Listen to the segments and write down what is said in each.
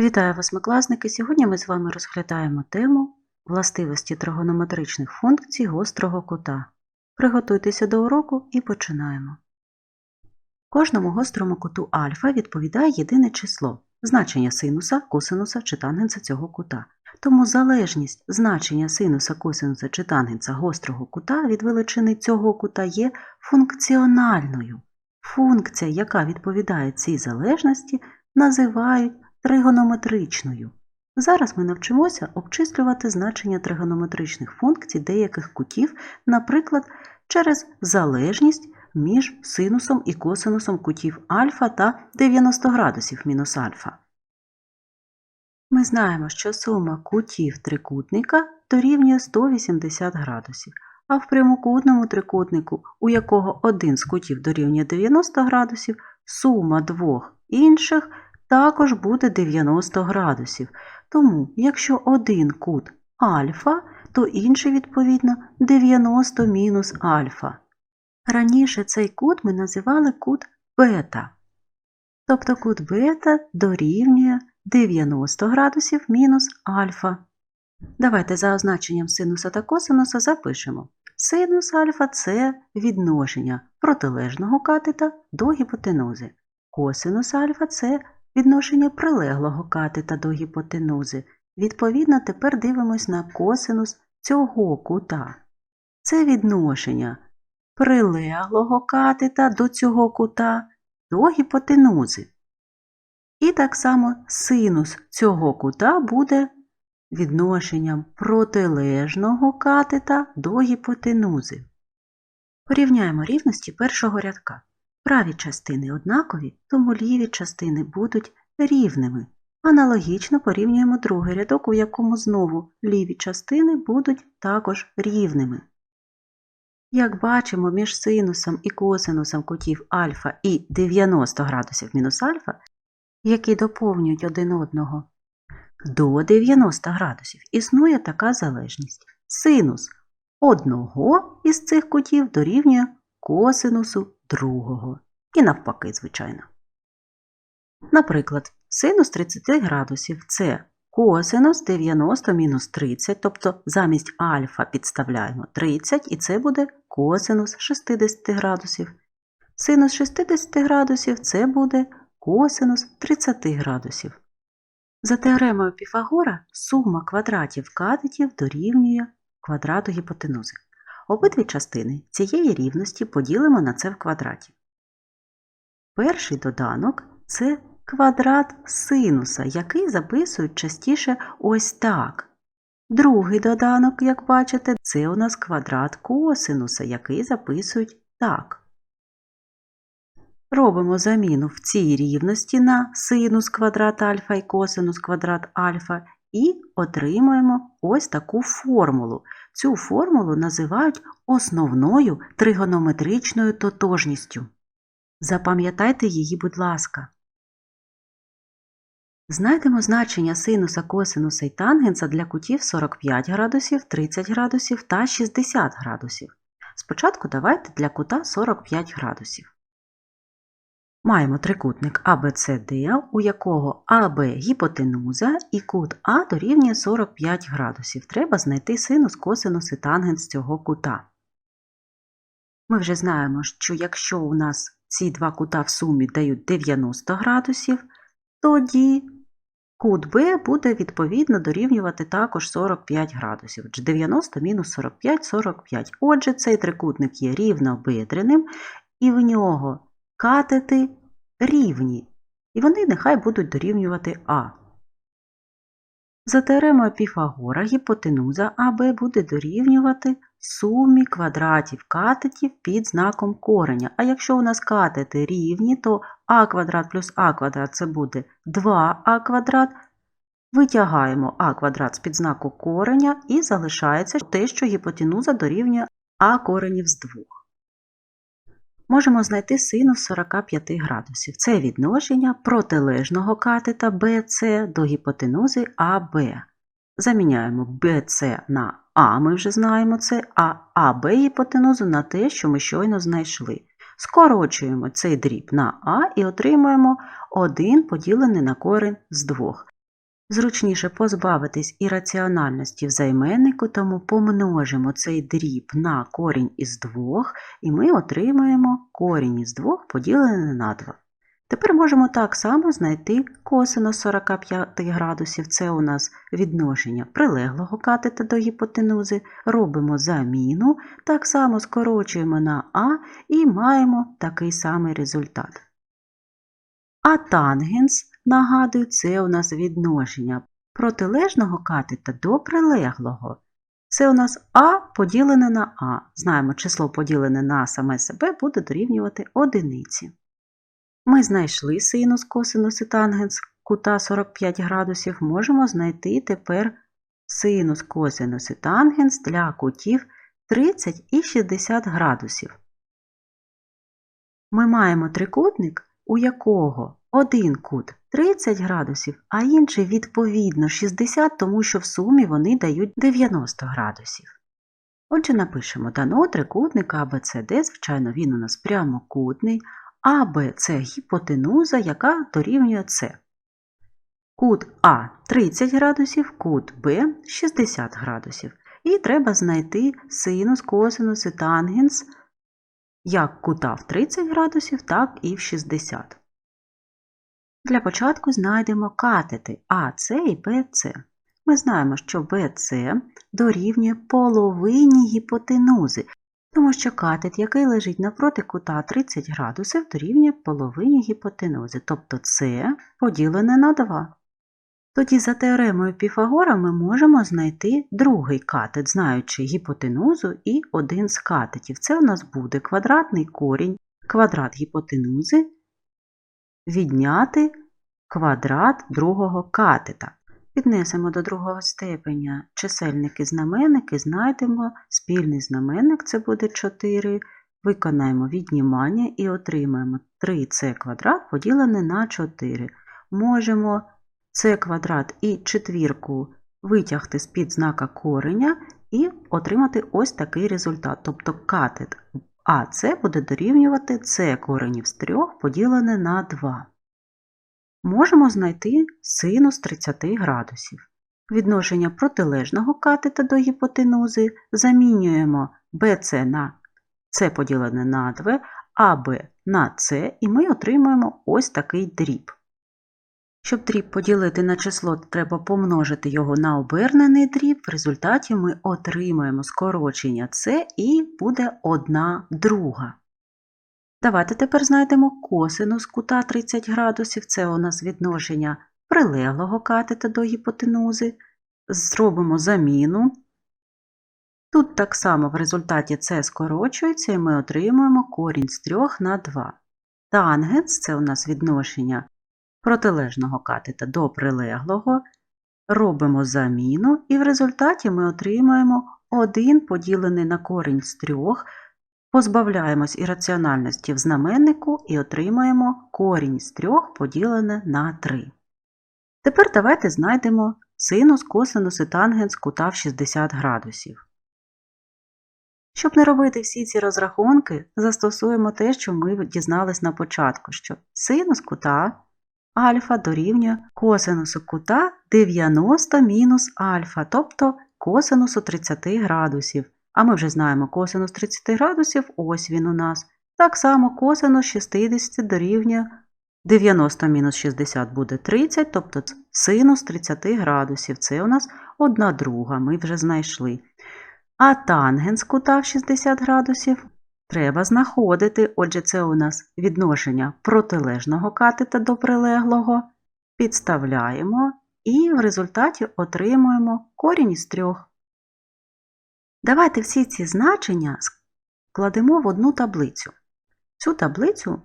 Вітаю восьмикласники! Сьогодні ми з вами розглядаємо тему властивості тригонометричних функцій гострого кута. Приготуйтеся до уроку і починаємо. Кожному гострому куту альфа відповідає єдине число значення синуса, косинуса чи тангенса цього кута. Тому залежність значення синуса, косинуса чи тангенса гострого кута від величини цього кута є функціональною. Функція, яка відповідає цій залежності, називають тригонометричною. Зараз ми навчимося обчислювати значення тригонометричних функцій деяких кутів, наприклад, через залежність між синусом і косинусом кутів альфа та 90 градусів мінус альфа. Ми знаємо, що сума кутів трикутника дорівнює 180 градусів, а в прямокутному трикутнику, у якого один з кутів дорівнює 90 градусів, сума двох інших також буде 90 градусів. Тому, якщо один кут альфа, то інший, відповідно, 90 мінус альфа. Раніше цей кут ми називали кут бета. Тобто кут бета дорівнює 90 градусів мінус альфа. Давайте за означенням синуса та косинуса запишемо. Синус альфа це відношення протилежного катета до гіпотенузи. Косинус альфа це відношення прилеглого катета до гіпотенузи. Відповідно, тепер дивимось на косинус цього кута. Це відношення прилеглого катета до цього кута до гіпотенузи. І так само синус цього кута буде відношенням протилежного катета до гіпотенузи. Порівняємо рівності першого рядка. Праві частини однакові, тому ліві частини будуть рівними. Аналогічно порівнюємо другий рядок, у якому знову ліві частини будуть також рівними. Як бачимо, між синусом і косинусом кутів альфа і 90 градусів мінус альфа, які доповнюють один одного до 90 градусів, існує така залежність. Синус одного із цих кутів дорівнює косинусу другого. І навпаки, звичайно. Наприклад, синус 30 градусів це косинус 90 мінус 30, тобто замість альфа підставляємо 30, і це буде косинус 60 градусів. Синус 60 градусів це буде косинус 30 градусів. За теоремою Піфагора сума квадратів катетів дорівнює квадрату гіпотенузи. Обидві частини цієї рівності поділимо на це в квадраті. Перший доданок це квадрат синуса, який записують частіше ось так. Другий доданок, як бачите, це у нас квадрат косинуса, який записують так. Робимо заміну в цій рівності на синус квадрат альфа і косинус квадрат альфа і отримуємо ось таку формулу. Цю формулу називають основною тригонометричною тотожністю. Запам'ятайте її, будь ласка. Знайдемо значення синуса, косинуса і тангенса для кутів 45 градусів, 30 градусів та 60 градусів. Спочатку давайте для кута 45 градусів. Маємо трикутник ABCD, у якого АБ гіпотенуза і кут А дорівнює 45 градусів. Треба знайти синус, косинус і тангенс цього кута. Ми вже знаємо, що якщо у нас ці два кута в сумі дають 90 градусів, тоді кут Б буде відповідно дорівнювати також 45 градусів. 90 мінус 45 45. Отже, цей трикутник є рівнобедреним, і в нього катети рівні, і вони нехай будуть дорівнювати А. За теоремою Піфагора гіпотенуза АБ буде дорівнювати сумі квадратів катетів під знаком кореня. А якщо у нас катети рівні, то а квадрат плюс а квадрат це буде 2а квадрат. Витягаємо а квадрат з під знаку кореня і залишається те, що гіпотенуза дорівнює а коренів з 2 можемо знайти синус 45 градусів. Це відношення протилежного катета BC до гіпотенузи AB. Заміняємо BC на А, ми вже знаємо це, а АБ гіпотенузу на те, що ми щойно знайшли. Скорочуємо цей дріб на А і отримуємо 1 поділений на корень з 2. Зручніше позбавитись ірраціональності в займеннику, тому помножимо цей дріб на корінь із двох, і ми отримаємо корінь із двох поділене на 2. Тепер можемо так само знайти косинус 45 градусів. Це у нас відношення прилеглого катета до гіпотенузи. Робимо заміну, так само скорочуємо на А і маємо такий самий результат. А тангенс, нагадую, це у нас відношення протилежного катета до прилеглого. Це у нас А поділене на А. Знаємо, число поділене на саме себе буде дорівнювати одиниці. Ми знайшли синус, косинус і тангенс кута 45 градусів, можемо знайти тепер синус, косинус і тангенс для кутів 30 і 60 градусів. Ми маємо трикутник, у якого один кут 30 градусів, а інший відповідно 60, тому що в сумі вони дають 90 градусів. Отже, напишемо дано трикутника ABCD, звичайно, він у нас прямокутний, АБ це гіпотенуза, яка дорівнює С. Кут А 30 градусів, кут Б 60 градусів. І треба знайти синус, косинус і тангенс як кута в 30 градусів, так і в 60. Для початку знайдемо катети АС і БС. Ми знаємо, що БС дорівнює половині гіпотенузи, тому що катет, який лежить напроти кута 30 градусів, дорівнює половині гіпотенузи, тобто С поділене на 2. Тоді за теоремою Піфагора ми можемо знайти другий катет, знаючи гіпотенузу і один з катетів. Це у нас буде квадратний корінь, квадрат гіпотенузи відняти квадрат другого катета. Піднесемо до другого степеня чисельники знаменники, знайдемо спільний знаменник, це буде 4, виконаємо віднімання і отримаємо 3c квадрат поділене на 4. Можемо c квадрат і четвірку витягти з-під знака кореня і отримати ось такий результат. Тобто катет АС буде дорівнювати c коренів з 3 поділене на 2 можемо знайти синус 30 градусів. Відношення протилежного катета до гіпотенузи замінюємо BC на С поділене на 2, АБ на С, і ми отримуємо ось такий дріб. Щоб дріб поділити на число, треба помножити його на обернений дріб, в результаті ми отримаємо скорочення С і буде 1 друга. Давайте тепер знайдемо косинус кута 30 градусів, це у нас відношення прилеглого катета до гіпотенузи. Зробимо заміну. Тут так само в результаті це скорочується і ми отримуємо корінь з 3 на 2. Тангенс це у нас відношення протилежного катета до прилеглого. Робимо заміну, і в результаті ми отримуємо 1 поділений на корінь з 3 Позбавляємось ірраціональності в знаменнику і отримаємо корінь з 3 поділене на 3. Тепер давайте знайдемо синус, косинус і тангенс кута в 60 градусів. Щоб не робити всі ці розрахунки, застосуємо те, що ми дізнались на початку, що синус кута альфа дорівнює косинусу кута 90 мінус альфа, тобто косинусу 30 градусів. А ми вже знаємо косинус 30 градусів, ось він у нас. Так само косинус 60 дорівнює 90 мінус 60 буде 30, тобто синус 30 градусів. Це у нас одна друга, ми вже знайшли. А тангенс кута в 60 градусів треба знаходити. Отже, це у нас відношення протилежного катета до прилеглого. Підставляємо і в результаті отримуємо корінь із трьох. Давайте всі ці значення складемо в одну таблицю. Цю таблицю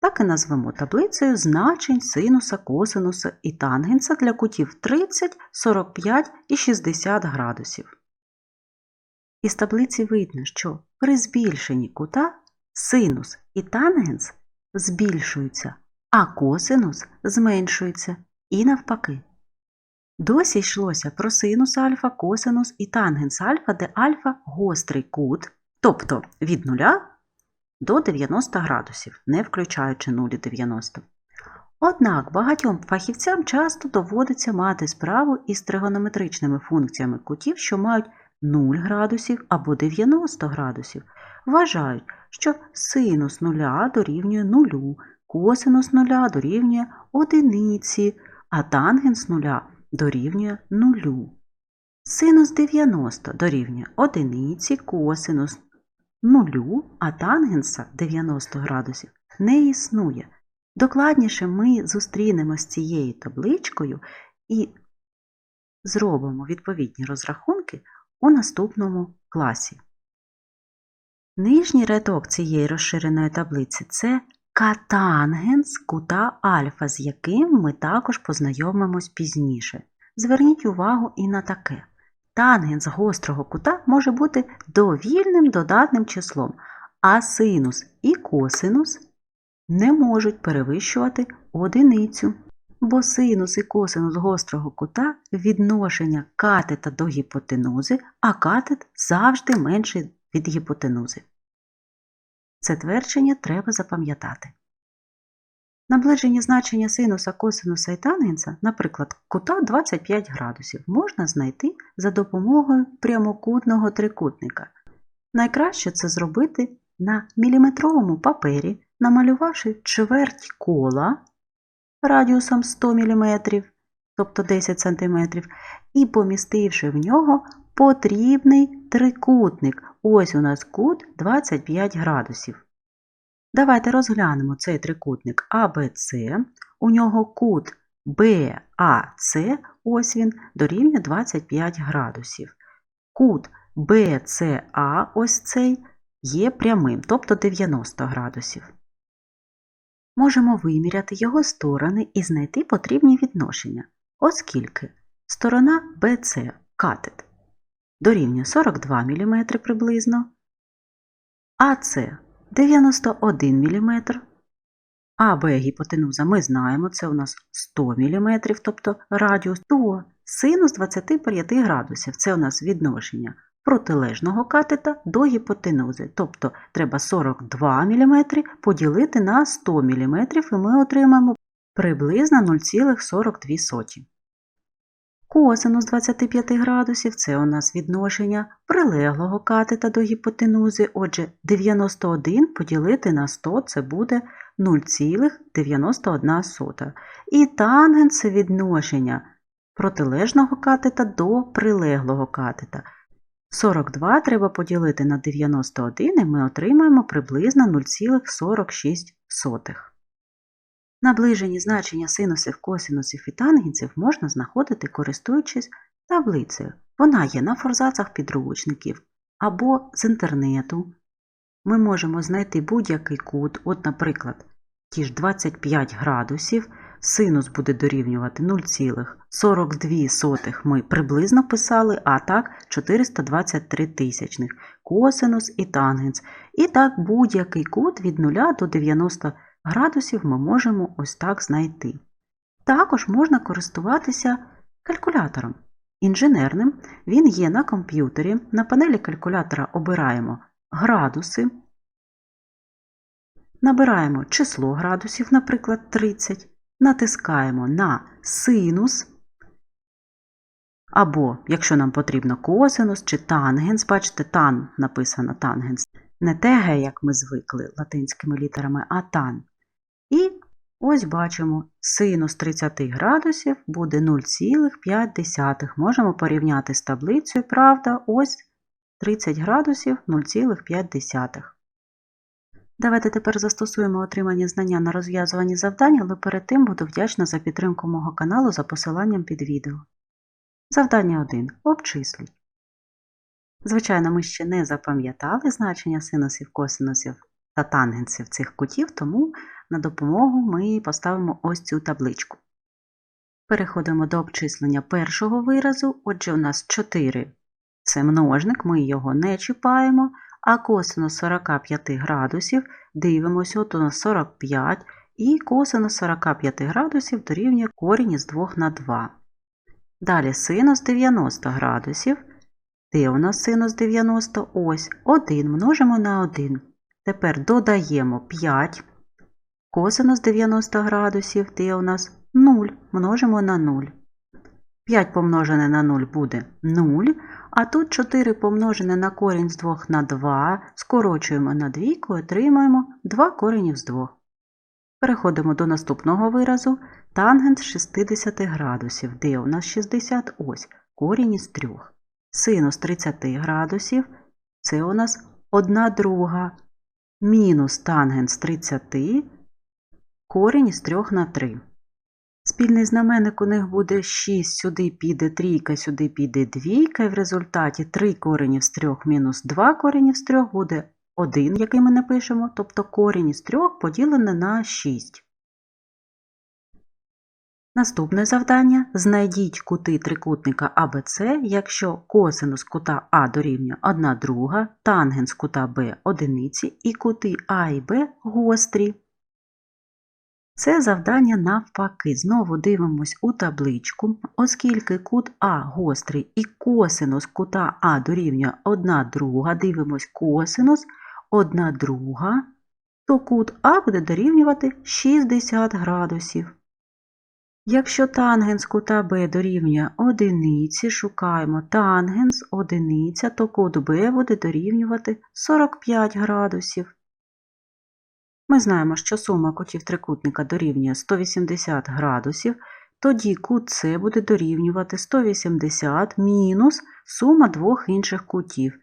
так і назвемо таблицею значень синуса, косинуса і тангенса для кутів 30, 45 і 60 градусів. Із таблиці видно, що при збільшенні кута синус і тангенс збільшуються, а косинус зменшується і навпаки. Досі йшлося про синус альфа, косинус і тангенс альфа, де альфа гострий кут, тобто від 0 до 90 градусів, не включаючи 0 і 90. Однак багатьом фахівцям часто доводиться мати справу із тригонометричними функціями кутів, що мають 0 градусів або 90 градусів. Вважають, що синус нуля дорівнює нулю, косинус нуля дорівнює одиниці, а тангенс нуля дорівнює нулю. Синус 90 дорівнює одиниці, косинус нулю, а тангенса 90 градусів не існує. Докладніше ми зустрінемось з цією табличкою і зробимо відповідні розрахунки у наступному класі. Нижній рядок цієї розширеної таблиці це катангенс кута альфа, з яким ми також познайомимось пізніше. Зверніть увагу і на таке. Тангенс гострого кута може бути довільним додатним числом, а синус і косинус не можуть перевищувати одиницю. Бо синус і косинус гострого кута відношення катета до гіпотенузи, а катет завжди менший від гіпотенузи. Це твердження треба запам'ятати. Наближені значення синуса, косинуса і тангенса, наприклад, кута 25 градусів, можна знайти за допомогою прямокутного трикутника. Найкраще це зробити на міліметровому папері, намалювавши чверть кола радіусом 100 мм, тобто 10 см, і помістивши в нього потрібний трикутник. Ось у нас кут 25 градусів. Давайте розглянемо цей трикутник ABC. У нього кут BAC, ось він, дорівнює 25 градусів. Кут BCA, ось цей, є прямим, тобто 90 градусів. Можемо виміряти його сторони і знайти потрібні відношення, оскільки сторона BC катет дорівнює 42 мм приблизно, АС 91 мм, АБ гіпотенуза ми знаємо, це у нас 100 мм, тобто радіус, то синус 25 градусів це у нас відношення протилежного катета до гіпотенузи, тобто треба 42 мм поділити на 100 мм і ми отримаємо приблизно 0,42. Косинус 25 градусів це у нас відношення прилеглого катета до гіпотенузи, отже, 91 поділити на 100 це буде 0,91. І тангенс це відношення протилежного катета до прилеглого катета. 42 треба поділити на 91 і ми отримаємо приблизно 0,46. Наближені значення синусів, косинусів і тангенсів можна знаходити, користуючись таблицею. Вона є на форзацах підручників або з інтернету. Ми можемо знайти будь-який кут, от, наприклад, ті ж 25 градусів, синус буде дорівнювати 0,42 ми приблизно писали, а так 423 тисячних, косинус і тангенс. І так будь-який кут від 0 до 90 градусів ми можемо ось так знайти. Також можна користуватися калькулятором. Інженерним він є на комп'ютері. На панелі калькулятора обираємо градуси, набираємо число градусів, наприклад, 30, натискаємо на синус, або, якщо нам потрібно косинус чи тангенс, бачите, тан написано тангенс, не теге, як ми звикли латинськими літерами, а тан. І ось бачимо, синус 30 градусів буде 0,5. Можемо порівняти з таблицею, правда, ось 30 градусів 0,5. Давайте тепер застосуємо отримані знання на розв'язуванні завдань, але перед тим буду вдячна за підтримку мого каналу за посиланням під відео. Завдання 1. Обчисліть. Звичайно, ми ще не запам'ятали значення синусів, косинусів та тангенсів цих кутів, тому на допомогу ми поставимо ось цю табличку. Переходимо до обчислення першого виразу. Отже, у нас 4 це множник, ми його не чіпаємо, а косинус 45 градусів дивимося, от у нас 45, і косинус 45 градусів дорівнює корінь із 2 на 2. Далі синус 90 градусів. Де у нас синус 90? Ось 1 множимо на 1. Тепер додаємо 5 Косинус 90 градусів де у нас 0 множимо на 0. 5 помножене на 0 буде 0, а тут 4 помножене на корінь з 2 на 2, скорочуємо на двійку, отримаємо 2 коренів з 2. Переходимо до наступного виразу. Тангенс 60 градусів, де у нас 60 ось, корінь із 3. Синус 30 градусів, це у нас 1 друга, мінус тангенс 30, корінь із 3 на 3. Спільний знаменник у них буде 6, сюди піде трійка, сюди піде двійка, і в результаті 3 коренів з 3 мінус 2 коренів з 3 буде 1, який ми напишемо, тобто корінь із 3 поділене на 6. Наступне завдання. Знайдіть кути трикутника АБЦ, якщо косинус кута А дорівнює 1 друга, тангенс кута Б одиниці і кути А і Б гострі. Це завдання навпаки. Знову дивимось у табличку. Оскільки кут А гострий і косинус кута А дорівнює 1 друга, дивимось косинус 1 друга, то кут А буде дорівнювати 60 градусів. Якщо тангенс кута Б дорівнює одиниці, шукаємо тангенс одиниця, то кут Б буде дорівнювати 45 градусів. Ми знаємо, що сума кутів трикутника дорівнює 180 градусів, тоді кут С буде дорівнювати 180 мінус сума двох інших кутів,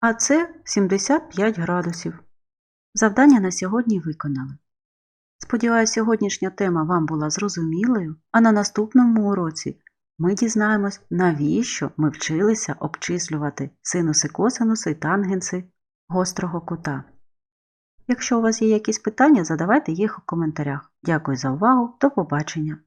а це 75 градусів. Завдання на сьогодні виконали. Сподіваюсь, сьогоднішня тема вам була зрозумілою, а на наступному уроці ми дізнаємось, навіщо ми вчилися обчислювати синуси, косинуси і тангенси гострого кута. Якщо у вас є якісь питання, задавайте їх у коментарях. Дякую за увагу, до побачення!